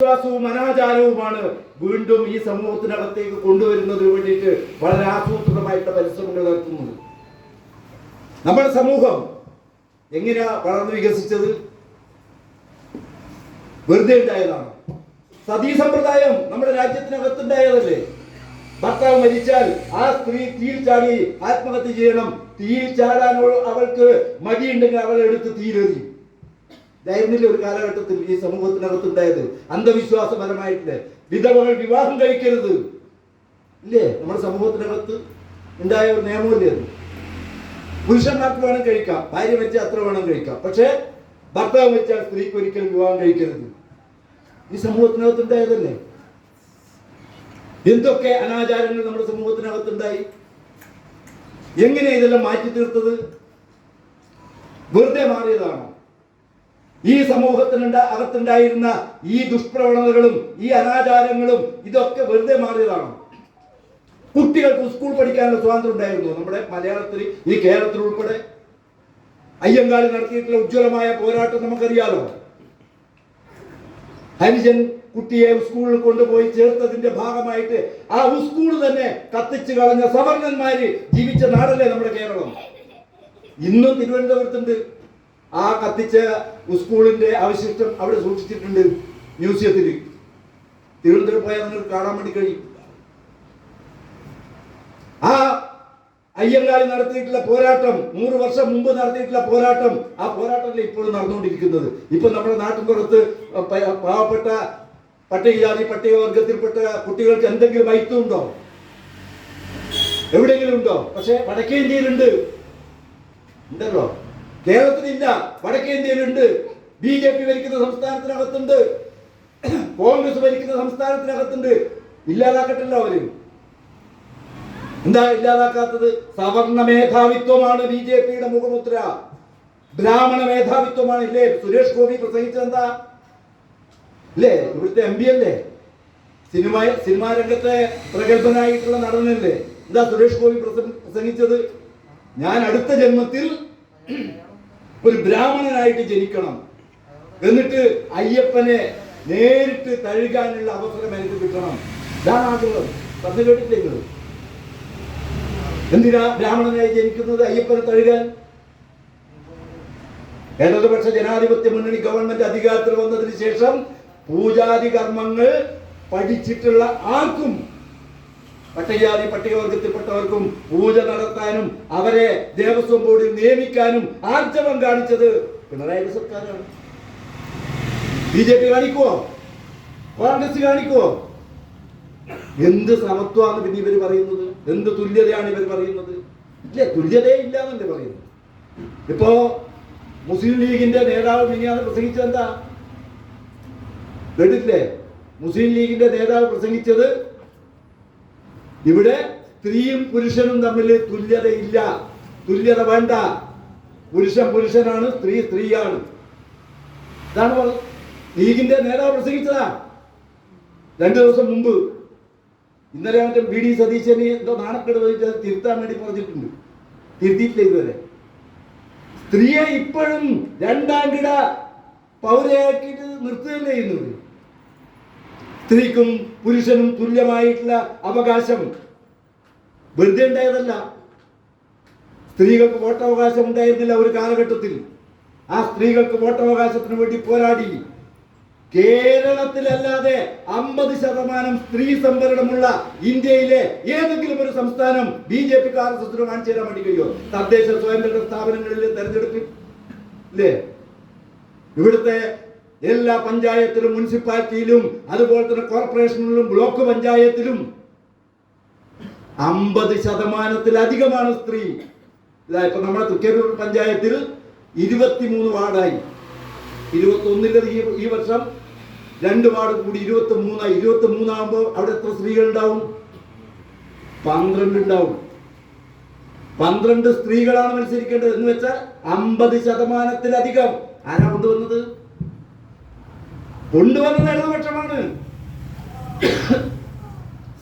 വിശ്വാസവും അനാചാരവുമാണ് വീണ്ടും ഈ സമൂഹത്തിനകത്തേക്ക് കൊണ്ടുവരുന്നതിന് വേണ്ടിയിട്ട് വളരെ ആസൂത്രിതമായിട്ടുള്ള പരിശ്രമങ്ങൾ നടത്തുന്നത്. നമ്മുടെ സമൂഹം എങ്ങനെയാ വളർന്നു വികസിച്ചത്? വെറുതെ ഉണ്ടായതാണ്. സതീ സമ്പ്രദായം നമ്മുടെ രാജ്യത്തിനകത്തുണ്ടായതല്ലേ? ഭർത്താവ് മരിച്ചാൽ ആ സ്ത്രീ തീയിൽ ചാടി ആത്മഹത്യ ചെയ്യണം. തീയിൽ ചാടാനോ അവൾക്ക് മടിയുണ്ടെങ്കിൽ അവൾ എടുത്ത് തീരെറിയും ഇതായിരുന്നില്ല ഒരു കാലഘട്ടത്തിൽ ഈ സമൂഹത്തിനകത്തുണ്ടായത് അന്ധവിശ്വാസപരമായിട്ട് വിധവകൾ വിവാഹം കഴിക്കരുത്. ഇല്ലേ? നമ്മുടെ സമൂഹത്തിനകത്ത് ഉണ്ടായ ഒരു നിയമമില്ലേ അത്? പുരുഷന്മാർക്ക് വേണം കഴിക്കാം ഭാര്യ വെച്ചാൽ അത്ര വേണം കഴിക്കാം. പക്ഷേ ഭർത്താവ് വെച്ചാൽ സ്ത്രീക്ക് ഒരിക്കലും വിവാഹം കഴിക്കരുത്. ഈ സമൂഹത്തിനകത്ത് ഉണ്ടായതല്ലേ എന്തൊക്കെ അനാചാരങ്ങൾ നമ്മുടെ സമൂഹത്തിനകത്തുണ്ടായി? എങ്ങനെ ഇതെല്ലാം മാറ്റി തീർത്തത് വെറുതെ മാറിയതാണോ? ഈ സമൂഹത്തിനുണ്ട അകത്തുണ്ടായിരുന്ന ഈ ദുഷ്പ്രവണതകളും ഈ അനാചാരങ്ങളും ഇതൊക്കെ വെറുതെ മാറിയതാണ്. കുട്ടികൾക്ക് സ്കൂൾ പഠിക്കാനുള്ള സ്വാതന്ത്ര്യം ഉണ്ടായിരുന്നു. നമ്മുടെ മലയാളത്തിൽ ഈ കേരളത്തിൽ ഉൾപ്പെടെ അയ്യങ്കാളി നടത്തിയിട്ടുള്ള ഉജ്ജ്വലമായ പോരാട്ടം നമുക്കറിയാലോ? ഹരിജൻ കുട്ടിയെ സ്കൂളിൽ കൊണ്ടുപോയി ചേർത്തതിന്റെ ഭാഗമായിട്ട് ആ സ്കൂൾ തന്നെ കത്തിച്ചു കളഞ്ഞ സവർണന്മാര് ജീവിച്ച നാടല്ലേ നമ്മുടെ കേരളം? ഇന്നും തിരുവനന്തപുരത്തുണ്ട്. ആ കത്തിച്ച സ്കൂളിന്റെ അവശിഷ്ടം അവിടെ സൂക്ഷിച്ചിട്ടുണ്ട് മ്യൂസിയത്തിൽ തിരുവനന്തപുരം പോയാൽ നിങ്ങൾക്ക് കാണാൻ വേണ്ടി കഴിയും. ആ അയ്യങ്കാളി നടത്തിയിട്ടുള്ള പോരാട്ടം നൂറ് വർഷം മുമ്പ് നടത്തിയിട്ടുള്ള പോരാട്ടം ആ പോരാട്ടത്തിൽ ഇപ്പോഴും നടന്നുകൊണ്ടിരിക്കുന്നത്. ഇപ്പൊ നമ്മുടെ നാട്ടിൻപുറത്ത് പാവപ്പെട്ട പട്ടികജാതി പട്ടികവർഗത്തിൽപ്പെട്ട കുട്ടികൾക്ക് എന്തെങ്കിലും വൈത്തുണ്ടോ എവിടെയെങ്കിലും ഉണ്ടോ? പക്ഷെ വടക്കേ ഇന്ത്യയിലുണ്ട്. ഉണ്ടല്ലോ. കേരളത്തിലില്ല വടക്കേ ഇന്ത്യയിലുണ്ട്. ബി ജെ പി ഭരിക്കുന്ന സംസ്ഥാനത്തിനകത്തുണ്ട്. കോൺഗ്രസ് ഭരിക്കുന്ന സംസ്ഥാനത്തിനകത്തുണ്ട്. ഇല്ലാതാക്കട്ടല്ലോ അവർ. എന്താ ഇല്ലാതാക്കാത്തത്? സവർണ മേധാവിത്വമാണ് ബി ജെ പിയുടെ മുഖമുദ്ര. ബ്രാഹ്മണ മേധാവിത്വമാണ് ഇല്ലേ? സുരേഷ് ഗോപി പ്രസംഗിച്ചത് എന്താ? ഇല്ലേ? ഇവിടുത്തെ എം പി അല്ലേ? സിനിമ സിനിമാ രംഗത്തെ പ്രഗത്ഭനായിട്ടുള്ള നടനല്ലേ? എന്താ സുരേഷ് ഗോപി പ്രസ- പ്രസംഗിച്ചത്? ഞാൻ അടുത്ത ജന്മത്തിൽ ഒരു ബ്രാഹ്മണനായിട്ട് ജനിക്കണം. എന്നിട്ട് അയ്യപ്പനെ നേരിട്ട് തഴുകാനുള്ള അവസരം എനിക്ക് കിട്ടണം. ഇതാണ് ആഗ്രഹം. പറഞ്ഞു കേട്ടിട്ടില്ല എന്തിനാ ബ്രാഹ്മണനായി ജനിക്കുന്നത് അയ്യപ്പനെ തഴുകാൻ? ഇടതുപക്ഷ ജനാധിപത്യ മുന്നണി ഗവൺമെന്റ് അധികാരത്തിൽ വന്നതിന് ശേഷം പൂജാതി കർമ്മങ്ങൾ പഠിച്ചിട്ടുള്ള ആർക്കും പട്ടികജാതി പട്ടികവർഗത്തിൽപ്പെട്ടവർക്കും പൂജ നടത്താനും അവരെ ദേവസ്വം ബോർഡിൽ നിയമിക്കാനും ആർജവം കാണിച്ചത് പിണറായി സർക്കാരാണ്. ബി ജെ പി കാണിക്കുവോ? കോൺഗ്രസ് കാണിക്കുവോ? എന്ത് സമത്വമാണ് പിന്നെ ഇവർ പറയുന്നത്? എന്ത് തുല്യതയാണ് ഇവർ പറയുന്നത്? ഇല്ല തുല്യതയെ ഇല്ല എന്നല്ലേ പറയുന്നത്. ഇപ്പോ മുസ്ലിം ലീഗിന്റെ നേതാവ് മിനിയാണ് പ്രസംഗിച്ചത് എന്താ? കേട്ടിട്ടില്ലേ? മുസ്ലിം ലീഗിന്റെ നേതാവ് പ്രസംഗിച്ചത് ഇവിടെ സ്ത്രീയും പുരുഷനും തമ്മിൽ തുല്യതയില്ല. തുല്യത വേണ്ട. പുരുഷൻ പുരുഷനാണ് സ്ത്രീ സ്ത്രീയാണ്. ഇതാണ് ലീഗിന്റെ നേതാവ് പ്രസംഗിച്ചതാ. രണ്ടു ദിവസം മുമ്പ്. ഇന്നലെ മറ്റേ ബി ഡി സതീശന് എന്തോ നാണക്കേട് ചോദിച്ചത് തിരുത്താൻ വേണ്ടി പറഞ്ഞിട്ടുണ്ട്. തിരുത്തിയിട്ടില്ല ഇതുവരെ. സ്ത്രീയെ ഇപ്പോഴും രണ്ടാം കിട പൗരയാക്കിയിട്ട് നിർത്തുകയല്ലേ ചെയ്യുന്നത്? സ്ത്രീക്കും പുരുഷനും തുല്യമായിട്ടുള്ള അവകാശം. വെറുതെ ഉണ്ടായതല്ല. സ്ത്രീകൾക്ക് വോട്ടവകാശം ഉണ്ടായിരുന്നില്ല ഒരു കാലഘട്ടത്തിൽ. ആ സ്ത്രീകൾക്ക് വോട്ടവകാശത്തിന് വേണ്ടി പോരാടി. കേരളത്തിലല്ലാതെ അമ്പത് ശതമാനം സ്ത്രീ സംവരണമുള്ള ഇന്ത്യയിലെ ഏതെങ്കിലും ഒരു സംസ്ഥാനം ബി ജെ പിക്ക് ആർ എസ് എസിന് കാണിച്ചു തരാൻ വേണ്ടി കഴിയുമോ? തദ്ദേശ സ്വയംഭരണ സ്ഥാപനങ്ങളിലെ തെരഞ്ഞെടുപ്പിൽ. ഇവിടുത്തെ എല്ലാ പഞ്ചായത്തിലും മുനിസിപ്പാലിറ്റിയിലും അതുപോലെ തന്നെ കോർപ്പറേഷനിലും ബ്ലോക്ക് പഞ്ചായത്തിലും അമ്പത് ശതമാനത്തിലധികമാണ് സ്ത്രീ. ഇതാ ഇപ്പൊ നമ്മുടെ തൃക്കരിയൂർ പഞ്ചായത്തിൽ ഇരുപത്തിമൂന്ന് വാർഡായി. ഇരുപത്തി ഒന്നിലത് ഈ ഈ വർഷം രണ്ട് വാർഡ് കൂടി ഇരുപത്തി മൂന്നായി ഇരുപത്തി മൂന്നാകുമ്പോൾ അവിടെ എത്ര സ്ത്രീകൾ ഉണ്ടാവും പന്ത്രണ്ട് ഉണ്ടാവും പന്ത്രണ്ട് സ്ത്രീകളാണ് മത്സരിക്കേണ്ടത്. എന്ന് വെച്ചാൽ അമ്പത് ശതമാനത്തിലധികം. ആരാ കൊണ്ടുവന്നത്? കൊണ്ടുവന്നത് ഇടതുപക്ഷമാണ്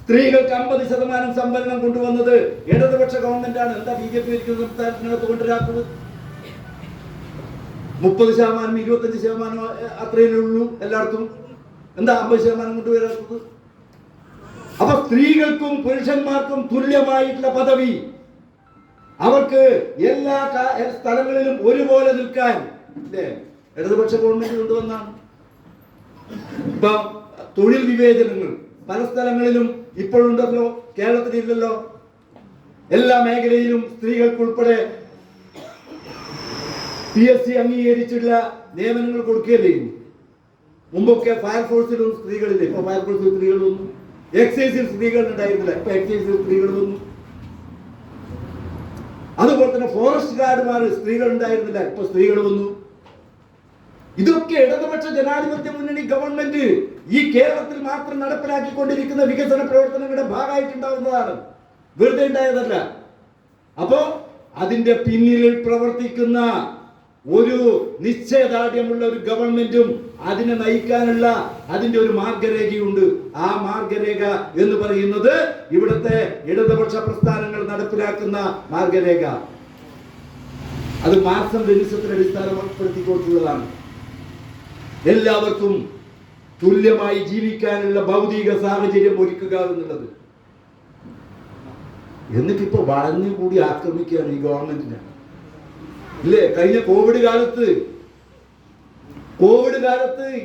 സ്ത്രീകൾക്ക് അമ്പത് ശതമാനം സംവരണം കൊണ്ടുവന്നത് ഇടതുപക്ഷ ഗവൺമെന്റാണ്. എന്താ ബി ജെ പി ഭരിക്കുന്ന സംസ്ഥാനത്തിനകത്ത് കൊണ്ടുവരാത്തത്? മുപ്പത് ശതമാനം ഇരുപത്തഞ്ച് ശതമാനം അത്രയേ ഉള്ളൂ എല്ലായിടത്തും. എന്താ അമ്പത് ശതമാനം കൊണ്ടുവരാത്തത്? അപ്പൊ സ്ത്രീകൾക്കും പുരുഷന്മാർക്കും തുല്യമായിട്ടുള്ള പദവി. അവർക്ക് എല്ലാ സ്ഥലങ്ങളിലും ഒരുപോലെ നിൽക്കാൻ ഇടതുപക്ഷ ഗവൺമെന്റ് കൊണ്ടുവന്നാണ്. ഇപ്പൊ തൊഴിൽ വിവേചനങ്ങൾ. പല സ്ഥലങ്ങളിലും ഇപ്പോഴുണ്ടല്ലോ കേരളത്തിലില്ലല്ലോ. എല്ലാ മേഖലയിലും സ്ത്രീകൾക്കുൾപ്പെടെ പി എസ് സി അംഗീകരിച്ചിട്ടുള്ള നിയമനങ്ങൾ കൊടുക്കുകയല്ലേ. മുമ്പൊക്കെ ഫയർഫോഴ്സിലും സ്ത്രീകളില്ല? ഇപ്പൊ ഫയർഫോഴ്സിൽ സ്ത്രീകൾ വന്നു. എക്സൈസിൽ സ്ത്രീകൾ ഉണ്ടായിരുന്നില്ല. ഇപ്പൊ എക്സൈസിൽ സ്ത്രീകൾ വന്നു. അതുപോലെ തന്നെ ഫോറസ്റ്റ് ഗാർഡുമാർ സ്ത്രീകൾ ഉണ്ടായിരുന്നില്ല. ഇപ്പൊ സ്ത്രീകൾ വന്നു. ഇതൊക്കെ ഇടതുപക്ഷ ജനാധിപത്യ മുന്നണി ഗവൺമെന്റ് ഈ കേരളത്തിൽ മാത്രം നടപ്പിലാക്കിക്കൊണ്ടിരിക്കുന്ന വികസന പ്രവർത്തനങ്ങളുടെ ഭാഗമായിട്ടുണ്ടാവുന്നതാണ്. വെറുതെ ഉണ്ടായതല്ല. അപ്പോ അതിന്റെ പിന്നിൽ പ്രവർത്തിക്കുന്ന ഒരു നിശ്ചയദാർഢ്യമുള്ള ഒരു ഗവൺമെന്റും അതിനെ നയിക്കാനുള്ള അതിന്റെ ഒരു മാർഗരേഖയുണ്ട്. ആ മാർഗരേഖ എന്ന് പറയുന്നത് ഇവിടുത്തെ ഇടതുപക്ഷ പ്രസ്ഥാനങ്ങൾ നടപ്പിലാക്കുന്ന മാർഗരേഖ. അത് മാർക്സം ലെനിസത്തിന് അടിസ്ഥാനപ്പെടുത്തിക്കൊണ്ടുള്ളതാണ് എല്ലാവർക്കും തുല്യമായി ജീവിക്കാനുള്ള ഭൗതിക സാഹചര്യം ഒരുക്കുക എന്നുള്ളത്. എന്നിട്ടിപ്പോ വളഞ്ഞു കൂടി ആക്രമിക്കുകയാണ് ഈ ഗവൺമെന്റിനെ. ഇല്ലേ? കഴിഞ്ഞ കോവിഡ് കാലത്ത് കോവിഡ് കാലത്ത്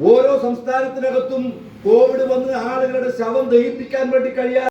ഓരോ സംസ്ഥാനത്തിനകത്തും കോവിഡ് വന്ന് ആളുകളുടെ ശവം ദഹിപ്പിക്കാൻ വേണ്ടി കഴിയാ